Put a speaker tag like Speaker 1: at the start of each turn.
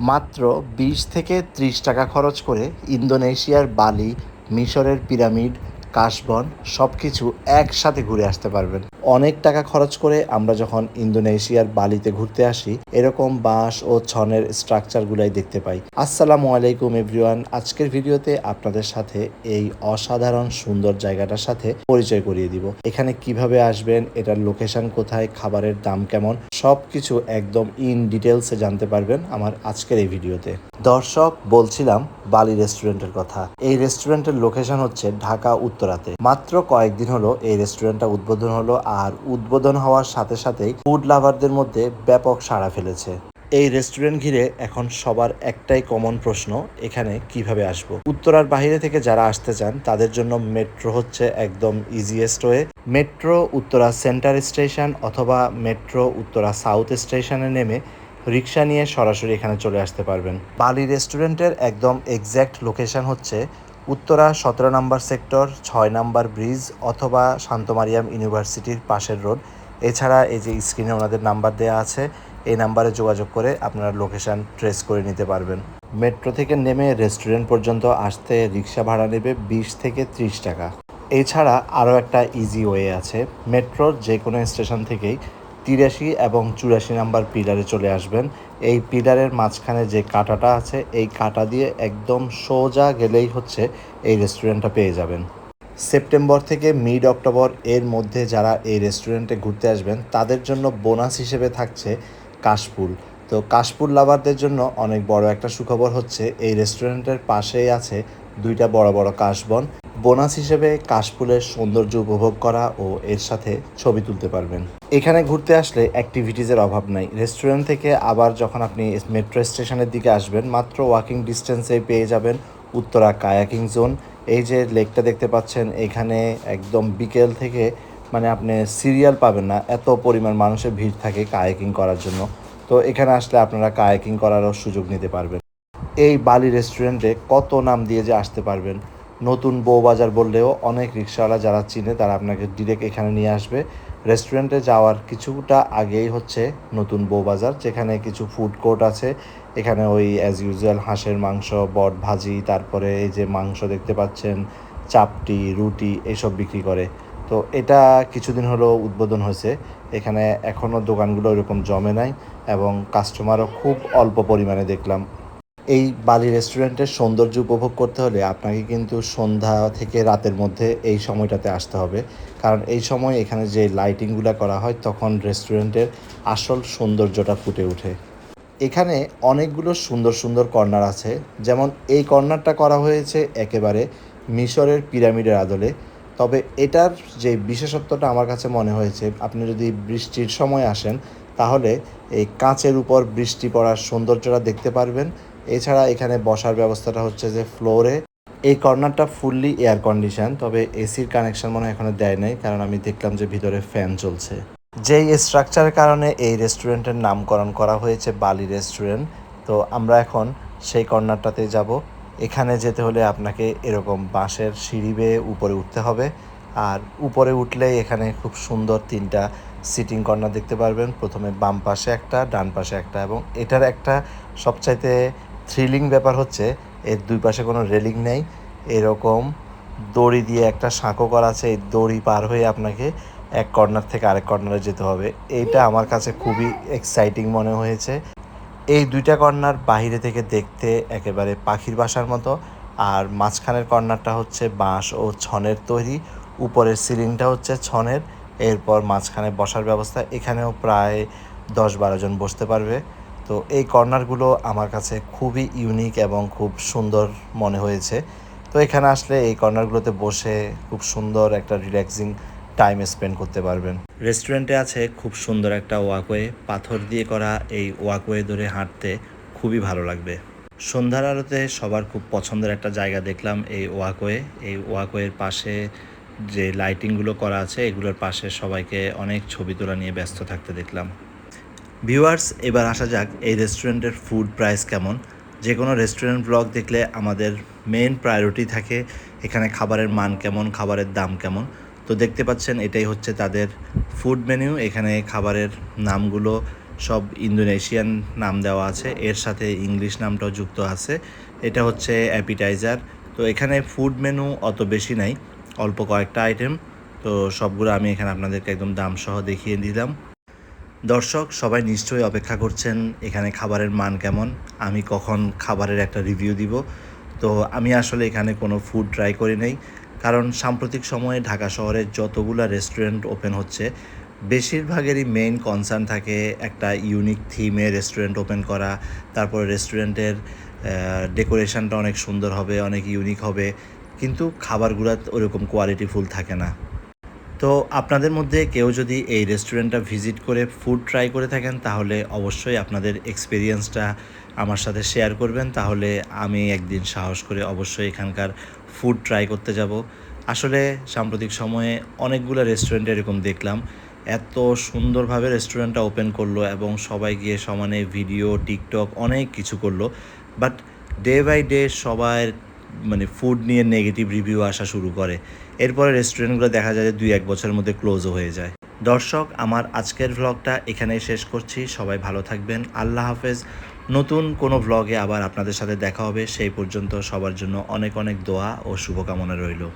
Speaker 1: মাত্র বিশ থেকে ত্রিশ টাকা খরচ করে ইন্দোনেশিয়ার বালি, মিশরের পিরামিড, কাশবন সব কিছু একসাথে ঘুরে আসতে পারবেন। অনেক টাকা খরচ করে আমরা যখন ইন্দোনেশিয়ার বালিতে ঘুরতে আসি, এরকম বাঁশ ও ছনের স্ট্রাকচারগুলাই দেখতে পাই। আসসালামু আলাইকুম এভরিওয়ান, আজকের ভিডিওতে আপনাদের সাথে এই অসাধারণ সুন্দর জায়গাটার সাথে পরিচয় করিয়ে দিব। এখানে কীভাবে আসবেন, এটার লোকেশন কোথায়, খাবারের দাম কেমন সব কিছু একদম ইন ডিটেলসে জানতে পারবেন আমার আজকের এই ভিডিওতে। দর্শক, বলছিলাম বালি রেস্টুরেন্টের কথা। এই রেস্টুরেন্টের লোকেশন হচ্ছে ঢাকা উত্তরাতে। মাত্র কয়েকদিন হলো এই রেস্টুরেন্টটা উদ্বোধন হলো আর উদ্বোধন হওয়ার সাথে সাথেই ফুড লাভারদের মধ্যে ব্যাপক সাড়া ফেলেছে। এই রেস্টুরেন্ট ঘিরে এখন সবার একটাই কমন প্রশ্ন, এখানে কীভাবে আসব? উত্তরার বাইরে থেকে যারা আসতে চান, তাদের জন্য মেট্রো হচ্ছে একদম easiest way metro Uttara centre station অথবা মেট্রো উত্তরা সাউথ স্টেশনে নেমে রিক্সা নিয়ে সরাসরি এখানে চলে আসতে পারবেন। বালি রেস্টুরেন্টের একদম এক্স্যাক্ট লোকেশন হচ্ছে উত্তরা সতেরো নম্বর সেক্টর, ছয় নম্বর ব্রিজ অথবা শান্তমারিয়াম ইউনিভার্সিটির পাশের রোড। এছাড়া এই যে স্ক্রিনে ওনাদের নাম্বার দেওয়া আছে, এই নাম্বারে যোগাযোগ করে আপনারা লোকেশন ট্রেস করে নিতে পারবেন। মেট্রো থেকে নেমে রেস্টুরেন্ট পর্যন্ত আসতে রিক্সা ভাড়া নেবে বিশ থেকে ত্রিশ টাকা। এছাড়া আরও একটা ইজি ওয়ে আছে। মেট্রোর যে কোনো স্টেশন থেকেই তিরাশি এবং চুরাশি নাম্বার পিলারে চলে আসবেন। এই পিলারের মাঝখানে যে কাঁটাটা আছে, এই কাঁটা দিয়ে একদম সোজা গেলেই হচ্ছে এই রেস্টুরেন্টটা পেয়ে যাবেন। সেপ্টেম্বর থেকে মিড অক্টোবর এর মধ্যে যারা এই রেস্টুরেন্টে ঘুরতে আসবেন, তাদের জন্য বোনাস হিসেবে থাকছে কাশফুল। তো কাশফুল লাভারদের জন্য অনেক বড় একটা সুখবর হচ্ছে, এই রেস্টুরেন্টের পাশেই আছে দুইটা বড় বড় কাশবন। বোনাস হিসেবে কাশফুলের সৌন্দর্য উপভোগ করা ও এর সাথে ছবি তুলতে পারবেন। এখানে ঘুরতে আসলে অ্যাক্টিভিটিজের অভাব নাই। রেস্টুরেন্ট থেকে আবার যখন আপনি মেট্রো স্টেশনের দিকে আসবেন, মাত্র ওয়াকিং ডিস্টেন্সে পেয়ে যাবেন উত্তরা কায়াকিং জোন এই যে লেকটা দেখতে পাচ্ছেন, এখানে একদম বিকেল থেকে মানে আপনি সিরিয়াল পাবেন না, এত পরিমাণ মানুষের ভিড় থাকে কায়াকিং করার জন্য। তো এখানে আসলে আপনারা কায়াকিং করারও সুযোগ নিতে পারবেন। এই বালি রেস্টুরেন্টে কত নাম দিয়ে যে আসতে পারবেন নতুন বউবাজার বললেও অনেক রিক্সাওয়ালা যারা চিনে তারা আপনাকে ডিরেক্ট এখানে নিয়ে আসবে। রেস্টুরেন্টে যাওয়ার কিছুটা আগেই হচ্ছে নতুন বউবাজার যেখানে কিছু ফুড কোর্ট আছে। এখানে ওই অ্যাজ ইউজুয়াল হাঁসের মাংস, বট ভাজি, তারপরে এই যে মাংস দেখতে পাচ্ছেন, চাপটি, রুটি এইসব বিক্রি করে। তো এটা কিছুদিন হলো উদ্বোধন হয়েছে। এখানে এখনও দোকানগুলো ওইরকম জমে নাই এবং কাস্টমারও খুব অল্প পরিমাণে দেখলাম। এই বালি রেস্টুরেন্টের সৌন্দর্য উপভোগ করতে হলে আপনাকে কিন্তু সন্ধ্যা থেকে রাতের মধ্যে এই সময়টাতে আসতে হবে। কারণ এই সময় এখানে যে লাইটিংগুলো করা হয়, তখন রেস্টুরেন্টের আসল সৌন্দর্যটা ফুটে ওঠে। এখানে অনেকগুলো সুন্দর সুন্দর কর্নার আছে। যেমন এই কর্নারটা করা হয়েছে একেবারে মিশরের পিরামিডের আদলে। তবে এটার যে বিশেষত্বটা আমার কাছে মনে হয়েছে, আপনি যদি বৃষ্টির সময় আসেন, তাহলে এই কাঁচের উপর বৃষ্টি পড়ার সৌন্দর্যটা দেখতে পারবেন। এছাড়া এখানে বসার ব্যবস্থাটা হচ্ছে যে ফ্লোরে। এই কর্নারটা ফুললি এয়ার কন্ডিশন তবে এসির কানেকশন মনে হয় এখনও দেয় নাই, কারণ আমি দেখলাম যে ভিতরে ফ্যান চলছে। যেই স্ট্রাকচারের কারণে এই রেস্টুরেন্টের নামকরণ করা হয়েছে বালি রেস্টুরেন্ট তো আমরা এখন সেই কর্নারটাতে যাব। এখানে যেতে হলে আপনাকে এরকম বাঁশের সিঁড়ি বেয়ে উপরে উঠতে হবে, আর উপরে উঠলে এখানে খুব সুন্দর তিনটা সিটিং কর্নার দেখতে পারবেন। প্রথমে বাম পাশে একটা, ডান পাশে একটা, এবং এটার একটা সবচাইতে থ্রিলিং ব্যাপার হচ্ছে, এর দুই পাশে কোনো রেলিং নেই। এরকম দড়ি দিয়ে একটা সাঁকো করা আছে, এই দড়ি পার হয়ে আপনাকে এক কর্নার থেকে আরেক কর্নারে যেতে হবে। এইটা আমার কাছে খুবই এক্সাইটিং মনে হয়েছে। এই দুইটা কর্নার বাইরে থেকে দেখতে একেবারে পাখির বাসার মতো, আর মাঝখানের কর্নারটা হচ্ছে বাঁশ ও ছনের তৈরি, উপরের সিলিংটা হচ্ছে ছনের। এরপর মাঝখানে বসার ব্যবস্থা, এখানেও প্রায় দশ বারো জন বসতে পারবে। তো এই কর্নারগুলো আমার কাছে খুবই ইউনিক এবং খুব সুন্দর মনে হয়েছে। তো এখানে আসলে এই কর্নারগুলোতে বসে খুব সুন্দর একটা রিল্যাক্সিং টাইম স্পেন্ড করতে পারবেন। রেস্টুরেন্টে আছে খুব সুন্দর একটা ওয়াকওয়ে পাথর দিয়ে করা এই ওয়াকওয়ে ধরে হাঁটতে খুবই ভালো লাগবে। সন্ধ্যার আলোতে সবার খুব পছন্দের একটা জায়গা দেখলাম এই ওয়াকওয়ে এই ওয়াকওয়ের পাশে যে লাইটিংগুলো করা আছে এগুলোর পাশে সবাইকে অনেক ছবি তোলা নিয়ে ব্যস্ত থাকতে দেখলাম। ভিউয়ার্স এবার আসা যাক এই রেস্টুরেন্টের ফুড প্রাইস কেমন। যে কোনো রেস্টুরেন্ট ব্লগ দেখলে আমাদের মেন প্রায়োরিটি থাকে এখানে খাবারের মান কেমন, খাবারের দাম কেমন। তো দেখতে পাচ্ছেন, এটাই হচ্ছে তাদের ফুড মেনু এখানে খাবারের নামগুলো সব ইন্দোনেশিয়ান নাম দেওয়া আছে। এর সাথে ইংলিশ নামটাও যুক্ত আছে। এটা হচ্ছে অ্যাপিটাইজার তো এখানে ফুড মেনু অত বেশি নাই, অল্প কয়েকটা আইটেম তো সবগুলো আমি এখানে আপনাদেরকে একদম দাম সহ দেখিয়ে দিলাম। দর্শক, সবাই নিশ্চয়ই অপেক্ষা করছেন এখানে খাবারের মান কেমন। আমি কখন খাবারের একটা রিভিউ দিব। তো আমি আসলে এখানে কোনো ফুড ট্রাই করি নাই। কারণ সাম্প্রতিক সময়ে ঢাকা শহরে যতগুলো রেস্টুরেন্ট ওপেন হচ্ছে, বেশিরভাগেরই মেইন কনসার্ন থাকে একটা ইউনিক থিমে রেস্টুরেন্ট ওপেন করা। তারপর রেস্টুরেন্টের ডেকোরেশনটা অনেক সুন্দর হবে, অনেক ইউনিক হবে। কিন্তু খাবারগুলো ওরকম কোয়ালিটিফুল থাকে না। তো আপনাদের মধ্যে কেউ যদি এই রেস্টুরেন্টটা ভিজিট করে ফুড ট্রাই করে থাকেন, তাহলে অবশ্যই আপনাদের এক্সপিরিয়েন্সটা আমার সাথে শেয়ার করবেন। তাহলে আমি একদিন সাহস করে অবশ্যই এখানকার ফুড ট্রাই করতে যাব। আসলে সাম্প্রতিক সময়ে অনেকগুলো রেস্টুরেন্ট এরকম দেখলাম। এত সুন্দরভাবে রেস্টুরেন্টটা ওপেন করল এবং সবাই গিয়ে সমানে ভিডিও, টিকটক অনেক কিছু করল। বাট ডে বাই ডে সবার মানে ফুড নিয়ে নেগেটিভ রিভিউ আসা শুরু করে। এরপরে রেস্টুরেন্টগুলো দেখা যায় যে দুই এক বছরের মধ্যে ক্লোজও হয়ে যায়। দর্শক, আমার আজকের ভ্লগটা এখানেই শেষ করছি। সবাই ভালো থাকবেন। আল্লাহ হাফেজ। নতুন কোনো ভ্লগে আবার আপনাদের সাথে দেখা হবে। সেই পর্যন্ত সবার জন্য অনেক অনেক দোয়া ও শুভকামনা রইল।